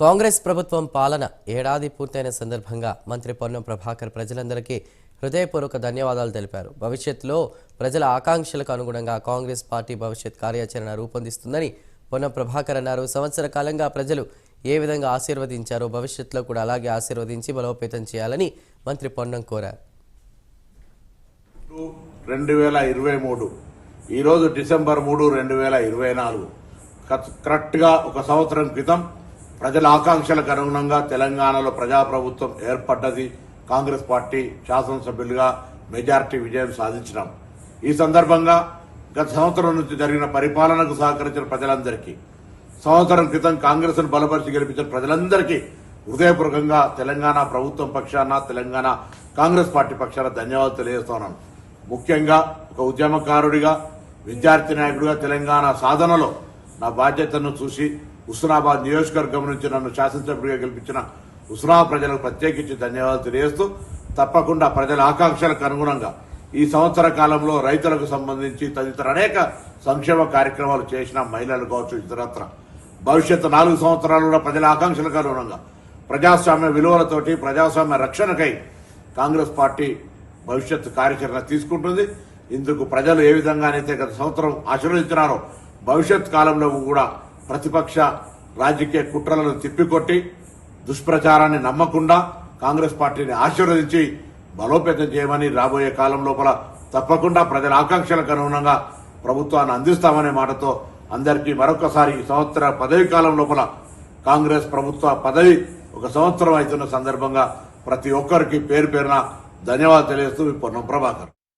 కాంగ్రెస్ ప్రభుత్వం పాలన ఏడాది పూర్తయిన సందర్భంగా మంత్రి పొన్నం ప్రభాకర్ ప్రజలందరికీ హృదయపూర్వక ధన్యవాదాలు తెలిపారు. భవిష్యత్తులో ప్రజల ఆకాంక్షలకు అనుగుణంగా కాంగ్రెస్ పార్టీ భవిష్యత్ కార్యాచరణ రూపొందిస్తుందని పొన్నం ప్రభాకర్ అన్నారు. సంవత్సర కాలంగా ప్రజలు ఏ విధంగా ఆశీర్వదించారో భవిష్యత్తులో కూడా అలాగే ఆశీర్వదించి బలోపేతం చేయాలని మంత్రి పొన్నం కోరారు. రెండు వేల ఇరవై మూడు. ఈరోజు డిసెంబర్ మూడు రెండు వేల ఇరవై నాలుగు. కరెక్ట్గా ఒక సంవత్సరం క్రితం ప్రజల ఆకాంక్షలకు అనుగుణంగా తెలంగాణలో ప్రజాప్రభుత్వం ఏర్పడ్డది. కాంగ్రెస్ పార్టీ శాసనసభ్యులుగా మెజార్టీ విజయం సాధించినాం. ఈ సందర్భంగా గత సంవత్సరం నుంచి జరిగిన పరిపాలనకు సహకరించిన ప్రజలందరికీ సంవత్సరం క్రితం కాంగ్రెస్ను బలపరిచి గెలిపించిన ప్రజలందరికీ హృదయపూర్వకంగా తెలంగాణ ప్రభుత్వం పక్షాన తెలంగాణ కాంగ్రెస్ పార్టీ పక్షాన ధన్యవాదాలు తెలియజేస్తున్నాను ముఖ్యంగా ఒక ఉద్యమకారుడిగా విద్యార్థి నాయకుడిగా తెలంగాణ సాధనలో నా బాధ్యతను చూసి హుస్నాబాద్ నియోజకవర్గం నుంచి నన్ను శాసనసభ్యుడిగా గెలిపించిన హుస్నాబాద్ ప్రజలకు ప్రత్యేకించి ధన్యవాదాలు తెలియజేస్తూ తప్పకుండా ప్రజల ఆకాంక్షలకు అనుగుణంగా ఈ సంవత్సర కాలంలో రైతులకు సంబంధించి తదితర అనేక సంక్షేమ కార్యక్రమాలు చేసిన మహిళలు కావచ్చు ఇతరత్ర. భవిష్యత్తు నాలుగు సంవత్సరాలు కూడా ప్రజల ఆకాంక్షలకు అనుగుణంగా ప్రజాస్వామ్య విలువలతోటి ప్రజాస్వామ్య రక్షణకై కాంగ్రెస్ పార్టీ భవిష్యత్తు కార్యాచరణ తీసుకుంటుంది. ఇందుకు ప్రజలు ఏ విధంగానైతే గత సంవత్సరం ఆశీర్వదించినారో భవిష్యత్ కాలంలో కూడా ప్రతిపక్ష రాజకీయ కుట్రలను తిప్పికొట్టి దుష్ప్రచారాన్ని నమ్మకుండా కాంగ్రెస్ పార్టీని ఆశీర్వదించి బలోపేతం చేయమని రాబోయే కాలం లోపల తప్పకుండా ప్రజల ఆకాంక్షలకు అనుగుణంగా ప్రభుత్వాన్ని అందిస్తామనే మాటతో అందరికీ మరొకసారి ఈ సంవత్సర పదవి కాలం లోపల కాంగ్రెస్ ప్రభుత్వ పదవి ఒక సంవత్సరం అవుతున్న సందర్భంగా ప్రతి ఒక్కరికి పేరు పేరున ధన్యవాదాలు తెలియజేస్తూ పొన్నం ప్రభాకర్.